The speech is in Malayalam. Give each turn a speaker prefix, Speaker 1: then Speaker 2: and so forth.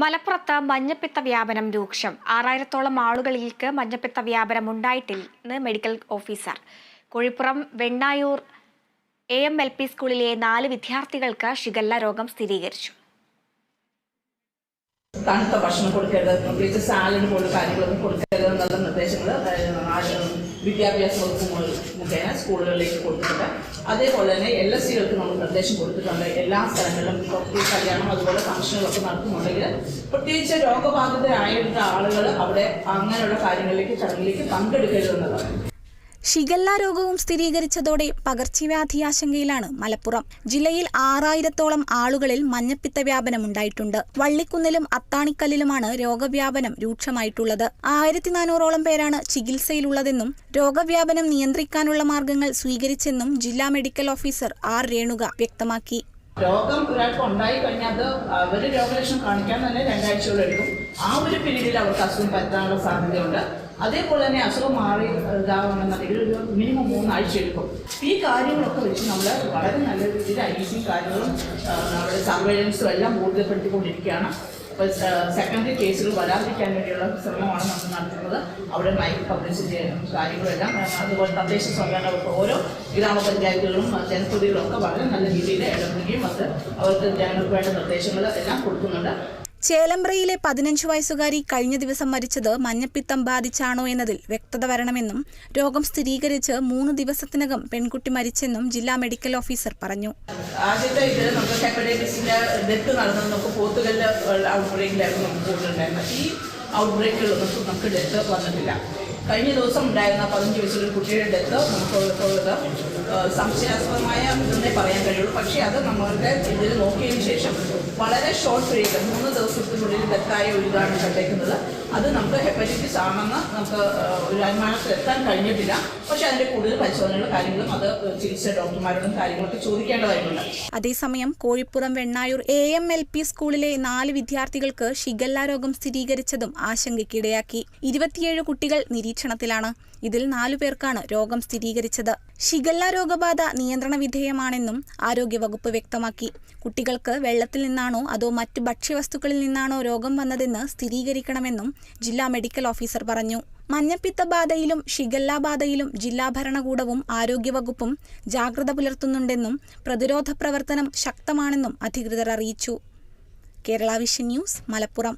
Speaker 1: മലപ്പുറത്ത് മഞ്ഞപ്പിത്ത വ്യാപനം രൂക്ഷം. ആറായിരത്തോളം ആളുകളിലേക്ക് മഞ്ഞപ്പിത്ത വ്യാപനം ഉണ്ടായിട്ടില്ലെന്ന് medical officer. Kozhippuram Vennayur A M L P സ്കൂളിലെ നാല് വിദ്യാർത്ഥികൾക്ക് ഷിഗല്ല രോഗം സ്ഥിരീകരിച്ചു.
Speaker 2: തണുത്ത ഭക്ഷണം കൊടുക്കരുത്. സാലഡ് പോലുള്ള കാര്യങ്ങളൊന്നും കൊടുക്കരുത് എന്നുള്ള നിർദ്ദേശങ്ങൾ വിദ്യാഭ്യാസ വകുപ്പ് മുഖേന സ്കൂളുകളിലേക്ക് കൊടുത്തിട്ടുണ്ട്. അതേപോലെ തന്നെ എൽ എസ് സികൾക്ക് നമ്മൾ നിർദ്ദേശം കൊടുത്തിട്ടുണ്ട്. എല്ലാ സ്ഥലങ്ങളിലും ഡോക്ടർ കല്യാണം അതുപോലെ ഫംഗ്ഷനുകളൊക്കെ നടത്തുന്നുണ്ടെങ്കിൽ പ്രത്യേകിച്ച് രോഗബാധിതരായിട്ടുള്ള ആളുകൾ അവിടെ അങ്ങനെയുള്ള കാര്യങ്ങളിലേക്ക് ചടങ്ങിലേക്ക് പങ്കെടുക്കരുതെന്നുള്ളതാണ്
Speaker 3: ഷിഗല്ല രോഗവും സ്ഥിരീകരിച്ചതോടെ പകർച്ചവ്യാധി ആശങ്കയിലാണ് മലപ്പുറം. ജില്ലയിൽ ആറായിരത്തോളം ആളുകളിൽ മഞ്ഞപ്പിത്ത വ്യാപനമുണ്ടായിട്ടുണ്ട് വള്ളിക്കുന്നിലും അത്താണിക്കല്ലിലുമാണ് രോഗവ്യാപനം രൂക്ഷമായിട്ടുള്ളത്. ആയിരത്തി നാനൂറോളം പേരാണ് ചികിത്സയിലുള്ളതെന്നും രോഗവ്യാപനം നിയന്ത്രിക്കാനുള്ള മാർഗങ്ങൾ സ്വീകരിച്ചെന്നും ജില്ലാ മെഡിക്കൽ ഓഫീസർ ആർ രേണുക വ്യക്തമാക്കി.
Speaker 2: രോഗം ഒരാൾക്ക് ഉണ്ടായി കഴിഞ്ഞാൽ അത് അവർ രോഗലക്ഷണം കാണിക്കാൻ തന്നെ രണ്ടാഴ്ചയോളം എടുക്കും. ആ ഒരു പീരീഡിൽ അവർക്ക് അസുഖം പറ്റാനുള്ള സാധ്യതയുണ്ട്. അതേപോലെ തന്നെ അസുഖം മാറി ഇതാവണമെന്നുണ്ടെങ്കിൽ ഒരു മിനിമം മൂന്നാഴ്ച എടുക്കും. ഈ കാര്യങ്ങളൊക്കെ വെച്ച് നമ്മൾ വളരെ നല്ല രീതിയിൽ ഐ സിയും കാര്യങ്ങളും നമ്മുടെ സർവൈലൻസും എല്ലാം ബോധ്യപ്പെടുത്തിക്കൊണ്ടിരിക്കുകയാണ് സെക്കൻഡറി കേസുകൾ വരാതിരിക്കാൻ വേണ്ടിയുള്ള ശ്രമമാണ് നമ്മൾ നടത്തുന്നത്. അവിടെ മൈക്ക് പബ്ലിസിറ്റി കാര്യങ്ങളെല്ലാം അതുപോലെ തദ്ദേശ സ്വയംഭരണ വകുപ്പ് ഓരോ ഗ്രാമപഞ്ചായത്തുകളും ജനപ്രതിനിധികളും ഒക്കെ വളരെ നല്ല രീതിയിൽ ഇടപെടുകയും അത് അവർക്ക് ജനങ്ങൾക്ക് വേണ്ട നിർദ്ദേശങ്ങൾ എല്ലാം കൊടുക്കുന്നുണ്ട്.
Speaker 3: ചേലമ്പ്രയിലെ പതിനഞ്ച് വയസ്സുകാരി കഴിഞ്ഞ ദിവസം മരിച്ചത് മഞ്ഞപ്പിത്തം ബാധിച്ചാണോ എന്നതിൽ വ്യക്തത വരണമെന്നും രോഗം സ്ഥിരീകരിച്ച് മൂന്ന് ദിവസത്തിനകം പെൺകുട്ടി മരിച്ചെന്നും ജില്ലാ മെഡിക്കൽ ഓഫീസർ പറഞ്ഞു.
Speaker 2: ആദ്യത്തെ ഇത് നമുക്ക് ഹെപ്പറ്റൈറ്റിസിന്റെ ഡെത്ത് നടന്നത് നമുക്ക് നമുക്ക് ഈ നമുക്ക് ഡെത്ത് വന്നിട്ടില്ല. കഴിഞ്ഞ ദിവസം ഉണ്ടായിരുന്ന പതിനഞ്ച് വയസ്സുള്ള കുട്ടിയുടെ ഡെത്ത് നമുക്ക് സംശയാസ്പദമായ ഇതൊന്നേ പറയാൻ കഴിയുള്ളൂ. പക്ഷേ അത് നമ്മളുടെ ഇതിൽ നോക്കിയതിന് ശേഷം വളരെ ഷോർട്ട് പീരീഡ് മൂന്ന് ദിവസത്തിനുള്ളിൽ ഡെത്തായ ഒരു ഇതാണ് കണ്ടേക്കുന്നത്. അത് നമുക്ക് ഹെപ്പറ്റൈറ്റിസ് ആണെന്ന് നമുക്ക് ഒരു അനുമാനത്തിൽ എത്താൻ കഴിഞ്ഞിട്ടില്ല. പക്ഷെ അതിന്റെ കൂടുതൽ പരിശോധനകളും കാര്യങ്ങളും അത് ചികിത്സ ഡോക്ടർമാരോടും കാര്യങ്ങളൊക്കെ ചോദിക്കേണ്ടതായിട്ടുണ്ട്.
Speaker 3: അതേസമയം Kozhippuram Vennayur A M L P സ്കൂളിലെ നാല് വിദ്യാർത്ഥികൾക്ക് ഷിഗല്ല രോഗം സ്ഥിരീകരിച്ചതും ആശങ്കയ്ക്കിടയാക്കി. ഇരുപത്തിയേഴ് കുട്ടികൾ നിരീക്ഷണത്തിലാണ് ഇതിൽ നാലു പേർക്കാണ് രോഗം സ്ഥിരീകരിച്ചത്. ഷിഗല്ല രോഗബാധ നിയന്ത്രണ വിധേയമാണെന്നും ആരോഗ്യവകുപ്പ് വ്യക്തമാക്കി. കുട്ടികൾക്ക് വെള്ളത്തിൽ നിന്നാണോ അതോ മറ്റ് ഭക്ഷ്യവസ്തുക്കളിൽ നിന്നാണോ രോഗം വന്നതെന്ന് സ്ഥിരീകരിക്കണമെന്നും ജില്ലാ മെഡിക്കൽ ഓഫീസർ പറഞ്ഞു. മഞ്ഞപ്പിത്ത ബാധയിലും ഷിഗല്ല ബാധയിലും ജില്ലാ ഭരണകൂടവും ആരോഗ്യവകുപ്പും ജാഗ്രത പുലർത്തുന്നുണ്ടെന്നും പ്രതിരോധ പ്രവർത്തനം ശക്തമാണെന്നും അധികൃതർ അറിയിച്ചു. Kerala Vision News Malappuram.